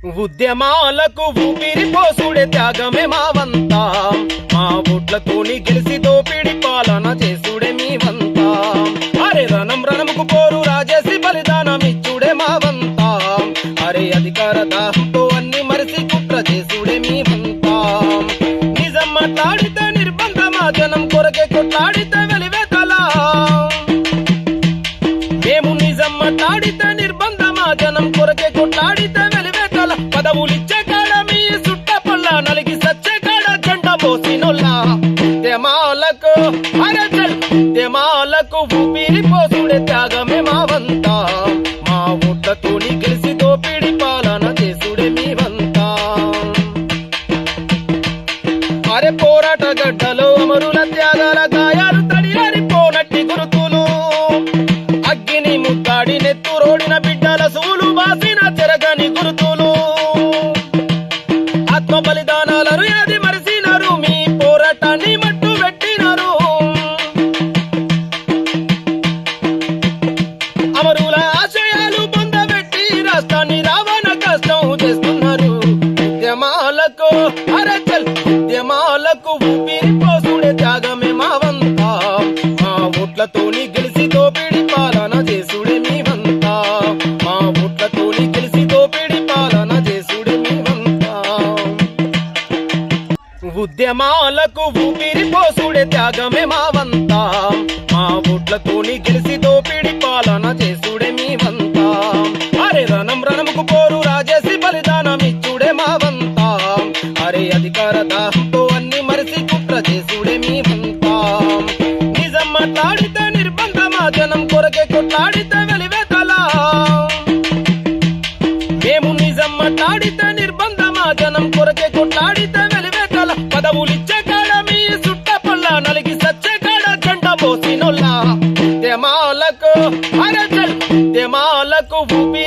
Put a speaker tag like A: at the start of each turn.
A: ఉద్యమాలకు ఊపిరి పోసుడే త్యాగమే మావంతా మా ఓట్లతోని గెలిసి దోపిడి పాలన చేసుడే మీవంతా అరే రణం రణముకు పోరు రాజేసి బలిదానం ఇచ్చుడే మావంతా అరే అధికార దాహంతో అన్ని మరిసి కుట్ర చేసుడే మీవంతా నిజం మాట్లాడితే నిర్బంధమా జనం కొరకే కొట్లాడితే వెలివేతలా. మేము నిజం మాట్లాడితే నిర్బంధమా జనం కొరకే కొట్లాడితే పదవులిచ్చే కాడ మీ సుట్ట పళ్ళ నలిగి సచ్చే కాడ జెండ మోసినొల్లా తెమాలకు అరచల్ తెమాలకు ఊపిరి పోసుడే త్యాగమే మావంతా మా ఓట్లతోని గెలిసి దోపిడి పాలన చేసుడే మీవంతా అరే పోరాట గడ్డలో అమరుల త్యాగాల గాయాలు తడియారి పోనట్టి గురుతులు. అగ్గిని ముద్దాడి నెత్తురోడిన బిడ్డల సూలు బాసిన చెరగని గురుతు కష్టాన్ని రావణ కష్టం చేస్తున్నారు. ఉద్యమాలకు అరచల్ ఉద్యమాలకు ఊపిరి పోసుడే త్యాగమే మా వంతా. మా ఓట్లతోని గెలిసి దోపిడి పాలన చేసుడే మీ వంతా. మా ఓట్లతోని గెలిసి దోపిడి పాలన చేసుడే మీ వంతా. ఉద్యమాలకు ఊపిరి పోసుడే త్యాగమే మా వంతా. మా ఓట్లతోని గెలిసి దోపిడి పాలన చేసు రణం పోరు రాజేసి బలిదానం ఇచ్చుడే మా వంతా. అరే అధికార దాహంతో అన్ని మరిసి కుట్ర చేసుడే మీ వంతా. నిజం మాట్లాడితే నిర్బంధమా జనం కొరకే కొట్లాడితే వెలివేతలా. మేము నిజం మాట్లాడితే నిర్బంధమా జనం కొరకే కొట్లాడితే వెలివేతల. పదవులిచ్చే కాడ మీ సుట్ట పొల్ల నలిగి సచ్చే కాడ జెండ మోసినొల్లా తెమాలకు అరచల్ తెమాలకు భూమి